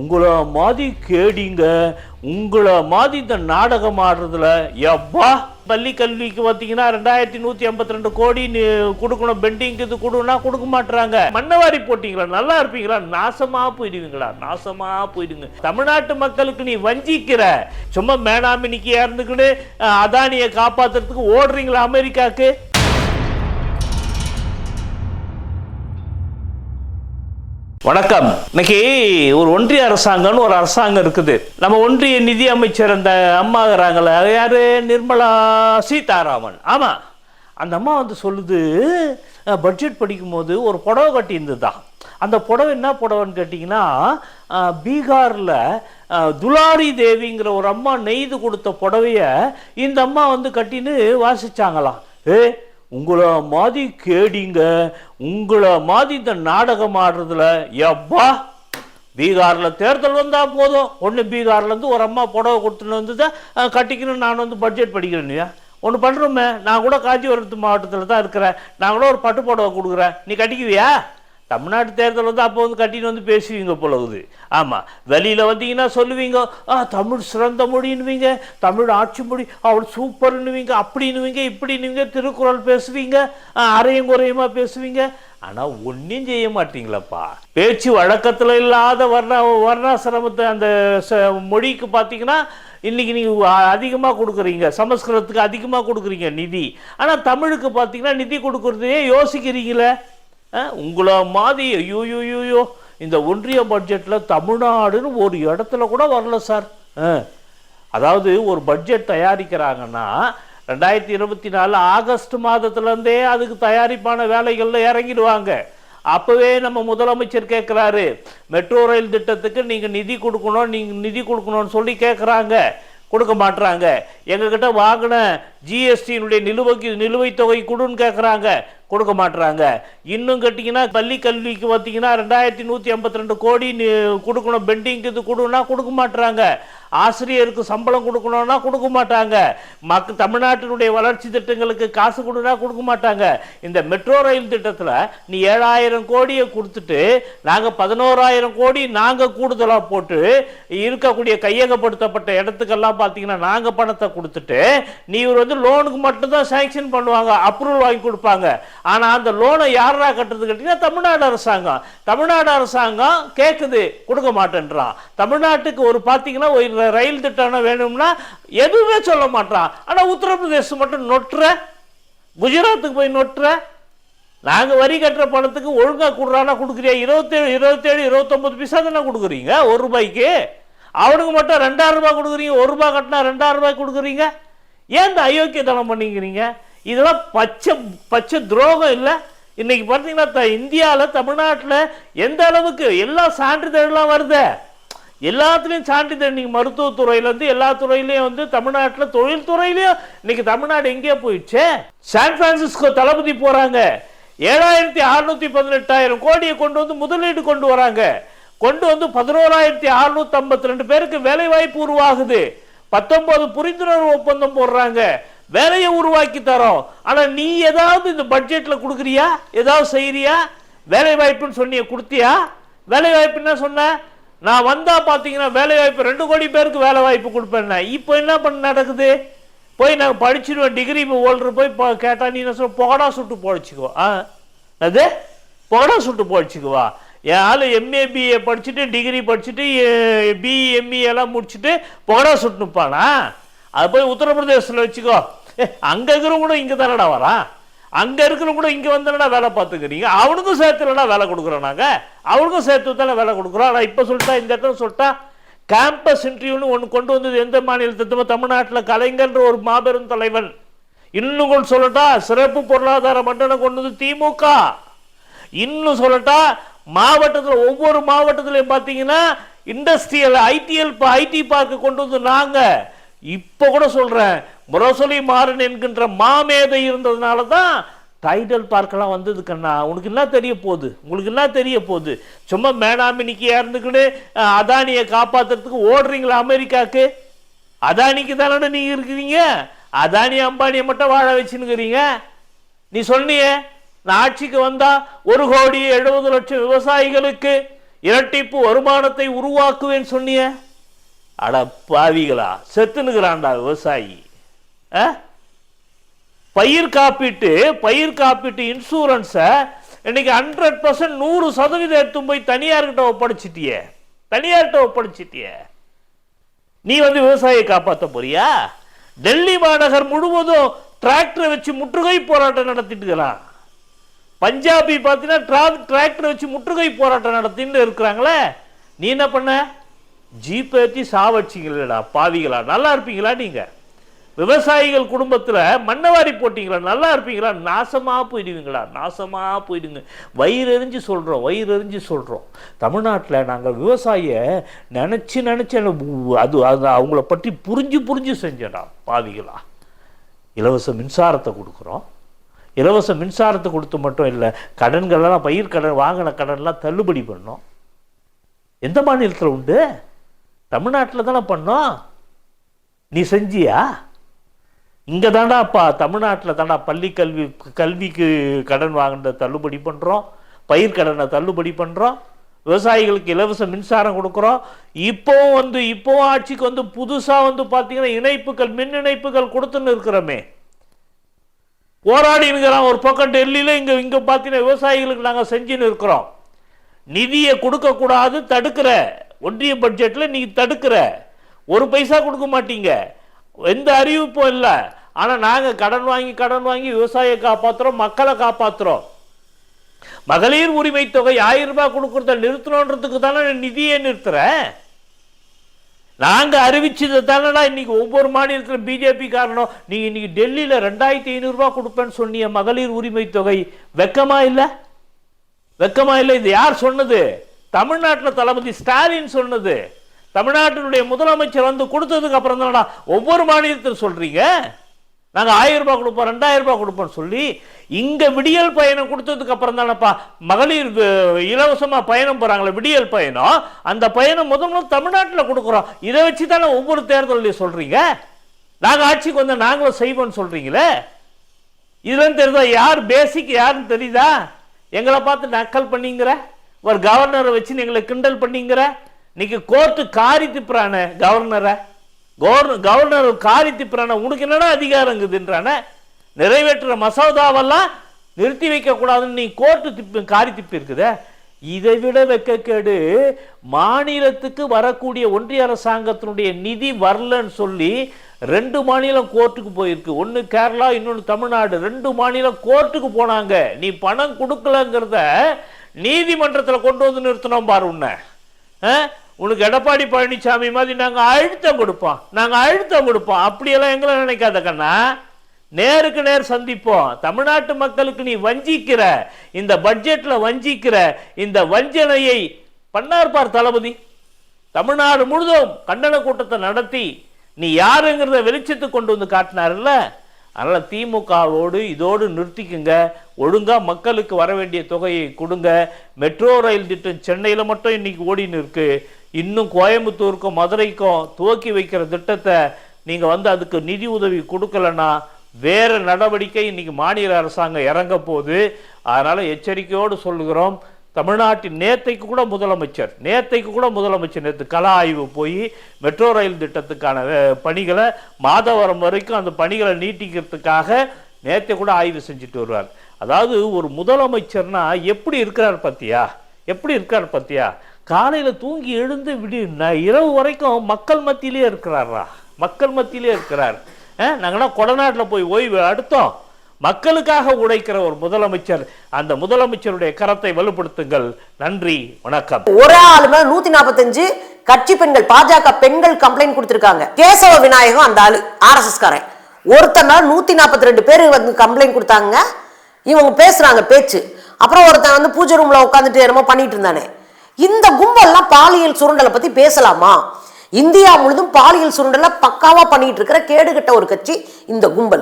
உங்களை மாதிரி கேடிங்க உங்களை மாதிரி இந்த நாடகம் ஆடுறதுல எப்பா? பள்ளி கல்விக்கு பார்த்தீங்கன்னா ரெண்டாயிரத்தி நூற்றி ஐம்பத்தி ரெண்டு கோடி நீ கொடுக்கணும் பெண்டிங்க்கு இது கொடுன்னா கொடுக்க மாட்டுறாங்க மண்ணவாரி போட்டிங்களா? நல்லா இருப்பீங்களா? நாசமாக போயிடுவீங்களா? நாசமாக போயிடுங்க. தமிழ்நாட்டு மக்களுக்கு நீ வஞ்சிக்கிற. சும்மா மேனாமினிக்கு இறந்துக்கிட்டு அதானியை காப்பாத்துறதுக்கு ஓடுறீங்களா அமெரிக்காக்கு? வணக்கம். இன்னைக்கு ஒரு ஒன்றிய அரசாங்கம்னு ஒரு அரசாங்கம் இருக்குது. நம்ம ஒன்றிய நிதி அமைச்சர் அந்த அம்மாங்கிறாங்கள அது யாரு? நிர்மலா சீதாராமன். ஆமாம் அந்த அம்மா வந்து சொல்லுது பட்ஜெட் படிக்கும்போது ஒரு புடவை கட்டியிருந்துதான் அந்த புடவை என்ன புடவைன்னு கேட்டிங்கன்னா பீகாரில் துலாரி தேவிங்கிற ஒரு அம்மா நெய்து கொடுத்த புடவைய இந்த அம்மா வந்து கட்டின்னு வாசிச்சாங்களாம். ஏ உங்களை மாதிரி கேடிங்க உங்களை மாதிரி இந்த நாடகம் ஆடுறதுல எப்பா? பீகாரில் தேர்தல் வந்தால் போதும். ஒன்று பீகார்லேருந்து ஒரு அம்மா புடவை கொடுத்துன்னு வந்து கட்டிக்கணும் நான் வந்து பட்ஜெட் படிக்கிறேன்யா ஒன்று பண்ணுறோமே நான் கூட காஞ்சிபுரத்து மாவட்டத்தில் தான் இருக்கிறேன். நான் கூட ஒரு பட்டு புடவை கொடுக்குறேன். நீ கட்டிக்குவியா? தமிழ்நாட்டு தேர்தல் வந்து அப்போ வந்து கட்டின்னு வந்து பேசுவீங்க போலகுது ஆமாம் வெளியில் வந்தீங்கன்னா சொல்லுவீங்க ஆ தமிழ் சிறந்த மொழின்னுவீங்க தமிழ் ஆட்சி மொழி அவள் சூப்பர்னுவீங்க அப்படின்னுவீங்க இப்படின்னுவீங்க திருக்குறள் பேசுவீங்க ஆ, அரையும் குறையுமா பேசுவீங்க? ஆனால் ஒன்றும் செய்ய மாட்டீங்களப்பா. பேச்சு வழக்கத்தில் இல்லாத வர்ண வர்ணாசிரமத்தை அந்த ச- மொழிக்கு பார்த்தீங்கன்னா இன்றைக்கி நீங்கள் அதிகமாக கொடுக்குறீங்க சமஸ்கிருதத்துக்கு அதிகமாக கொடுக்குறீங்க நிதி. ஆனால் தமிழுக்கு பார்த்தீங்கன்னா நிதி கொடுக்குறதையே யோசிக்கிறீங்களே. உங்களை மாதிரி ஐயோ இந்த ஒன்றிய பட்ஜெட்டில் தமிழ்நாடுன்னு ஒரு இடத்துல கூட வரல சார். ஆ. அதாவது ஒரு பட்ஜெட் தயாரிக்கிறாங்கன்னா ரெண்டாயிரத்தி இருபத்தி நாலு ஆகஸ்ட் மாதத்துலேருந்தே அதுக்கு தயாரிப்பான வேலைகளில் இறங்கிடுவாங்க. அப்போவே நம்ம முதலமைச்சர் கேட்குறாரு மெட்ரோ ரயில் திட்டத்துக்கு நீங்கள் நிதி கொடுக்கணும் நீங்கள் நிதி கொடுக்கணும்னு சொல்லி கேட்குறாங்க கொடுக்க மாட்றாங்க. எங்ககிட்ட வாங்கின ஜிஎஸ்டியினுடைய நிலுவைக்கு நிலுவைத் தொகை கொடுன்னு கேட்குறாங்க கொடுக்க மாட்டுறாங்க இன்னும் கேட்டிங்கன்னா பள்ளி கல்விக்கு பார்த்தீங்கன்னா ரெண்டாயிரத்தி நூற்றி ஐம்பத்தி ரெண்டு கோடி கொடுக்கணும் பெண்டிங்க்கு இது கொடுன்னா கொடுக்க மாட்டுறாங்க ஆசிரியருக்கு சம்பளம் கொடுக்கணும்னா கொடுக்க மாட்டாங்க. மக்க தமிழ்நாட்டினுடைய வளர்ச்சி திட்டங்களுக்கு காசு கொடுனா கொடுக்க மாட்டாங்க. இந்த மெட்ரோ ரயில் திட்டத்தில் நீ ஏழாயிரம் கோடியை கொடுத்துட்டு நாங்கள் பதினோராயிரம் கோடி நாங்கள் கூடுதலாக போட்டு இருக்கக்கூடிய கையகப்படுத்தப்பட்ட இடத்துக்கெல்லாம் பார்த்தீங்கன்னா நாங்கள் பணத்தை கொடுத்துட்டு நீ இவர் வந்து லோனுக்கு மட்டும்தான் சேங்ஷன் பண்ணுவாங்க அப்ரூவல் வாங்கி கொடுப்பாங்க. ஆனால் அந்த லோனை யாரா கட்டுறது கேட்டிங்கன்னா தமிழ்நாடு அரசாங்கம். தமிழ்நாடு அரசாங்கம் கேட்குது கொடுக்க மாட்டேன்றான். தமிழ்நாட்டுக்கு ஒரு பார்த்தீங்கன்னா ஒரு ரயில் திட்டம் வேணும்னா எதுவுமே சொல்ல மாட்டான். ஆனால் உத்தரப்பிரதேசம் மட்டும் நொட்டுற குஜராத்துக்கு போய் நொட்டுற நாங்கள் வரி கட்டுற பணத்துக்கு ஒழுங்காக கொடுறானா கொடுக்குறியா? இருபத்தேழு இருபத்தேழு இருபத்தொம்பது பைசா தானே கொடுக்குறீங்க? ஒரு ரூபாய்க்கு. அவனுக்கு மட்டும் ரெண்டாயிரம் ரூபாய் கொடுக்குறீங்க. ஒரு ரூபாய் கட்டினா ரெண்டாயிரம் ரூபாய் கொடுக்குறீங்க. ஏன் இந்த அயோக்கியத்தனம் பண்ணிக்கிறீங்க? இதெல்லாம் பச்சை பச்சை துரோகம் இல்லை. இன்னைக்கு பார்த்தீங்கன்னா இந்தியாவில் தமிழ்நாட்டில் எந்த அளவுக்கு எல்லா சான்றிதழ்லாம் வருதே? எல்லாத்துலேயும் சான்றிதழ் நீங்கள் மருத்துவத்துறையிலேருந்து எல்லா துறையிலையும் வந்து தமிழ்நாட்டில் தொழில்துறையிலையும் இன்னைக்கு தமிழ்நாடு எங்கேயோ போயிடுச்சே? சான் பிரான்சிஸ்கோ தளபதி போகிறாங்க ஏழாயிரத்தி அறுநூத்தி பதினெட்டாயிரம் கோடியை கொண்டு வந்து முதலீடு கொண்டு வராங்க. கொண்டு வந்து பதினோராயிரத்தி அறுநூத்தி ஐம்பத்தி ரெண்டு பேருக்கு வேலை வாய்ப்பு உருவாகுது. பத்தொன்பது புரிந்துணர்வு ஒப்பந்தம் போடுறாங்க. வேலையை உருவாக்கி தரோம். ஆனால் நீ ஏதாவது இந்த பட்ஜெட்டில் கொடுக்குறியா? ஏதாவது செய்கிறியா வேலை வாய்ப்புன்னு சொன்னிய கொடுத்தியா? வேலை வாய்ப்புன்னா சொன்ன? நான் வந்தா பார்த்தீங்கன்னா வேலை வாய்ப்பு ரெண்டு கோடி பேருக்கு வேலை வாய்ப்பு கொடுப்பேன் இப்போ என்ன பண்ண நடக்குது? போய் நாங்கள் படிச்சிருவேன் டிகிரி ஹோல்டர் போய் ப- கேட்டா நீ என்ன சொல்ல புகடா சுட்டு பொழைச்சிக்கோ ஆ? அது புகடா சுட்டு பொழைச்சிக்குவா என் ஆள் எம்ஏ பிஏ படிச்சுட்டு டிகிரி படிச்சுட்டு பிஇ எம்இ எல்லாம் முடிச்சுட்டு புகடா சுட்டு நிற்பானா அது போய் உத்தரப்பிரதேசத்தில் வச்சுக்கோ. ஏ, இருக்கிறவங்க கூட இங்கே தானடா வரான்? அங்க இருக்கிறவங்க கூட இங்க வந்தா வேலை பார்த்துக்கிறீங்க? அவனுக்கும் சேர்த்துலடா வேலை கொடுக்குறோம் நாங்க. அவனுக்கும் சேர்த்து தானே வேலை கொடுக்குறோம். ஆனா இப்ப சொல்லிட்டா இந்த இடத்துல சொல்லிட்டா கேம்பஸ் இன்டர்வியூன்னு ஒன்று கொண்டு வந்தது எந்த மாநிலத்துக்கு தமிழ்நாட்டில் கலைஞர்ன்ற ஒரு மாபெரும் தலைவன். இன்னும் கூட சொல்லட்டா சிறப்பு பொருளாதார மண்டலம் கொண்டு வந்து திமுக. இன்னும் சொல்லட்டா மாவட்டத்தில் ஒவ்வொரு மாவட்டத்திலையும் பார்த்தீங்கன்னா இண்டஸ்ட்ரியல் ஐடிஎல் ஐடி பார்க்கு கொண்டு வந்து நாங்கள் இப்போ கூட சொல்கிறேன் முரசொலி மாறன் என்கின்ற மாமேதை இருந்ததுனால தான் டைட்டில் பார்க்கெல்லாம் வந்தது கண்ணா. உனக்கு என்ன தெரிய போகுது? உங்களுக்கு என்ன தெரிய போகுது? சும்மா மேனாமினிக்கு இருந்துக்கின்னு அதானியை காப்பாத்துறதுக்கு ஓடுறீங்களா அமெரிக்காக்கு அதானிக்கு தானே நீங்க இருக்கிறீங்க? அதானி அம்பானியை மட்டும் வாழ வச்சுன்னுக்கிறீங்க? நீ சொன்னியே நான் ஆட்சிக்கு வந்தால் ஒரு கோடி எழுபது லட்சம் விவசாயிகளுக்கு இரட்டிப்பு வருமானத்தை உருவாக்குவேன்னு சொன்னிய. அட பாவிகளா செத்துனுக்குறான்டா விவசாயி. பயிர் காப்பீட்டு பயிர் காப்பீட்டு இன்சூரன்ஸை இன்னைக்கு ஹண்ட்ரட் பர்சன்ட் நூறு சதவீதம் எடுத்து போய் தனியார்கிட்ட ஒப்படைச்சிட்டியே. தனியார்கிட்ட ஒப்படைச்சிட்டியே. நீ வந்து விவசாயியை காப்பாற்ற போறியா? டெல்லி மாநகர் முழுவதும் டிராக்டரை வச்சு முற்றுகை போராட்டம் நடத்திட்டு இருக்கிறான். பஞ்சாபி பார்த்தீங்கன்னா டிராக்டர் வச்சு முற்றுகை போராட்டம் நடத்தின்னு இருக்கிறாங்களே. நீ என்ன பண்ண? ஜீப் ஏற்றி சாவடிச்சிங்களா பாவிகளா. நல்லா இருப்பீங்களா நீங்கள் விவசாயிகள் குடும்பத்தில் மண்ணவாரி போட்டீங்களா? நல்லா இருப்பீங்களா? நாசமாக போயிடுவீங்களா? நாசமாக போயிடுங்க. வயிறு சொல்கிறோம் சொல்றோம் வயிறு தமிழ்நாட்டில் நாங்கள் விவசாய நினச்சி நினச்சி அது அது அவங்கள பற்றி புரிஞ்சு புரிஞ்சு செஞ்சடா பாவிகளா. இலவச மின்சாரத்தை கொடுக்குறோம். இலவச மின்சாரத்தை கொடுத்து மட்டும் இல்லை கடன்கள்லாம் பயிர் கடன் வாங்கின கடன்லாம் தள்ளுபடி பண்ணோம். எந்த மாநிலத்தில் உண்டு? தமிழ்நாட்டில் தானே பண்ணோம். நீ செஞ்சியா? இங்கே தாண்டா அப்பா தமிழ்நாட்டில் தாண்டா பள்ளி கல்வி கல்விக்கு கடன் வாங்கினதை தள்ளுபடி பண்ணுறோம் பயிர் கடனை தள்ளுபடி பண்ணுறோம் விவசாயிகளுக்கு இலவச மின்சாரம் கொடுக்குறோம். இப்போவும் வந்து இப்போவும் ஆட்சிக்கு வந்து புதுசாக வந்து பார்த்தீங்கன்னா இணைப்புகள் மின் இணைப்புகள் கொடுத்துன்னு இருக்கிறோமே. போராடி இருக்கிறோம் ஒரு பக்கம் டெல்லியில் இங்கே இங்கே பார்த்தீங்கன்னா விவசாயிகளுக்கு நாங்கள் செஞ்சுன்னு இருக்கிறோம். நிதியை கொடுக்கக்கூடாது தடுக்கிற. ஒன்றிய பட்ஜெட்டில் நீ தடுக்கிற. ஒரு பைசா கொடுக்க மாட்டீங்க. எந்த அறிவிப்பும் இல்லை. ஆனால் நாங்கள் கடன் வாங்கி கடன் வாங்கி விவசாயியை காப்பாற்றுறோம் மக்களை காப்பாற்றுறோம் மகளிர் உரிமை தொகை ஆயிரம் ரூபாய் கொடுக்குறத நிறுத்தணுன்றதுக்கு தானே நிதியை நிறுத்துகிறேன் நாங்கள் அறிவிச்சது தானடா இன்னைக்கு ஒவ்வொரு மாநிலத்திலும் பிஜேபி காரணம். நீங்கள் இன்னைக்கு டெல்லியில் ரெண்டாயிரத்தி ஐநூறுரூவா கொடுப்பேன்னு சொன்னிய மகளிர் உரிமை தொகை வெக்கமா இல்லை? வெக்கமா இல்லை இது யார் சொன்னது? தமிழ்நாட்டில் தளபதி ஸ்டாலின் சொன்னது. தமிழ்நாட்டினுடைய முதலமைச்சர் வந்து கொடுத்ததுக்கு அப்புறம் தானடா ஒவ்வொரு மாநிலத்தில் சொல்கிறீங்க நாங்கள் ஆயிரம் ரூபாய் கொடுப்போம் ரெண்டாயிரம் ரூபாய் கொடுப்போம்னு சொல்லி இங்கே விடியல் பயணம் கொடுத்ததுக்கு அப்புறம் தானப்பா மகளிர் இலவசமாக பயணம் போகிறாங்களே விடியல் பயணம். அந்த பயணம் முதல் முதல்ல தமிழ்நாட்டில் கொடுக்குறோம். இதை வச்சு தானே ஒவ்வொரு தேர்தலையும் சொல்கிறீங்க நாங்கள் ஆட்சிக்கு வந்து நாங்களும் செய்வோம்னு சொல்கிறீங்களே இதுலேருந்து தெரியுதா? யார் பேசிக் யாருன்னு தெரியுதா? எங்களை பார்த்து நக்கல் பண்ணிங்கிற ஒரு கவர்னரை வச்சு எங்களை கிண்டல் பண்ணிங்கிற இன்னைக்கு கோர்ட்டு காரி திப்புறான கவர்னரை. கவர்னர் கவர்னர் காரி திப்புறான. உனக்கு என்னடா அதிகாரம் இருக்குதுன்றானே நிறைவேற்றுற மசோதாவெல்லாம் நிறுத்தி வைக்க கூடாதுன்னு நீ கோர்ட்டு திப்பு காரி திப்பி இருக்குத இதை விட வெக்கக்கேடு மாநிலத்துக்கு வரக்கூடிய ஒன்றிய அரசாங்கத்தினுடைய நிதி வரலன்னு சொல்லி ரெண்டு மாநிலம் கோர்ட்டுக்கு போயிருக்கு. ஒன்று கேரளா இன்னொன்று தமிழ்நாடு. ரெண்டு மாநிலம் கோர்ட்டுக்கு போனாங்க. நீ பணம் கொடுக்கலங்கிறத நீதிமன்றத்தில் கொண்டு வந்து நிறுத்தினோம் பாரு உன்னை. ஆ? உனக்கு எடப்பாடி பழனிசாமி மாதிரி நாங்கள் அழுத்தம் கொடுப்போம். நாங்கள் அழுத்தம் கொடுப்போம். அப்படியெல்லாம் எங்களை நினைக்காத கண்ணா. நேருக்கு நேர் சந்திப்போம். தமிழ்நாட்டு மக்களுக்கு நீ வஞ்சிக்கிற. இந்த பட்ஜெட்டில் வஞ்சிக்கிற இந்த வஞ்சனையை பண்ணார்பார் தளபதி. தமிழ்நாடு முழுதும் கண்டன கூட்டத்தை நடத்தி நீ யாருங்கிறத வெளிச்சத்துக்கு கொண்டு வந்து காட்டினார்ல அதனால் திமுகவோடு இதோடு நிறுத்திக்குங்க. ஒழுங்காக மக்களுக்கு வர வேண்டிய தொகையை கொடுங்க. மெட்ரோ ரயில் திட்டம் சென்னையில் மட்டும் இன்றைக்கி ஓடின்னு இருக்குது இன்னும் கோயம்புத்தூருக்கும் மதுரைக்கும் துவக்கி வைக்கிற திட்டத்தை நீங்கள் வந்து அதுக்கு நிதி உதவி கொடுக்கலன்னா வேறு நடவடிக்கை இன்றைக்கி மாநில அரசாங்கம் இறங்க போகுது. அதனால் எச்சரிக்கையோடு சொல்லுகிறோம். தமிழ்நாட்டின் நேத்தைக்கு கூட முதலமைச்சர் நேத்தைக்கு கூட முதலமைச்சர். நேற்று கல ஆய்வு போய் மெட்ரோ ரயில் திட்டத்துக்கான பணிகளை மாதவரம் வரைக்கும் அந்த பணிகளை நீட்டிக்கிறதுக்காக நேற்றை கூட ஆய்வு செஞ்சுட்டு வருவார். அதாவது ஒரு முதலமைச்சர்னா எப்படி இருக்கிறார் பார்த்தியா எப்படி இருக்கார் பத்தியா? காலையில் தூங்கி எழுந்து விடி இரவு வரைக்கும் மக்கள் மத்தியிலே இருக்கிறாரா? மக்கள் மத்தியிலே இருக்கிறார். நாங்கள்னா கொடநாட்டில் போய் ஓய்வு அடுத்தோம். மக்களுக்காக உழைக்கிற ஒரு முதலமைச்சர் அந்த முதலமைச்சருடைய கரத்தை வலுப்படுத்துங்கள். நன்றி வணக்கம். ஒரு ஆளு மேல நூத்தி நாற்பத்தஞ்சு கட்சி பெண்கள் பாஜக பெண்கள் கம்ப்ளைண்ட் கொடுத்திருக்காங்க. கேசவ விநாயகம் அந்த ஆளு ஆர்எஸ்எஸ் காரன். ஒருத்தர் மேல நூத்தி நாற்பத்தி ரெண்டு பேர் வந்து கம்ப்ளைண்ட் கொடுத்தாங்க. இவங்க பேசுறாங்க பேச்சு. அப்புறம் ஒருத்தன் வந்து பூஜை ரூம்ல உட்காந்துட்டு என்னமோ பண்ணிட்டு இருந்தானே. இந்த கும்பல்லாம் பாலியல் சுருண்டலை பத்தி பேசலாமா? இந்தியா முழுதும் பாலியல் சுருண்டலை பக்காவா பண்ணிட்டு இருக்கிற கேடுகட்ட ஒரு கட்சி இந்த கும்பல்.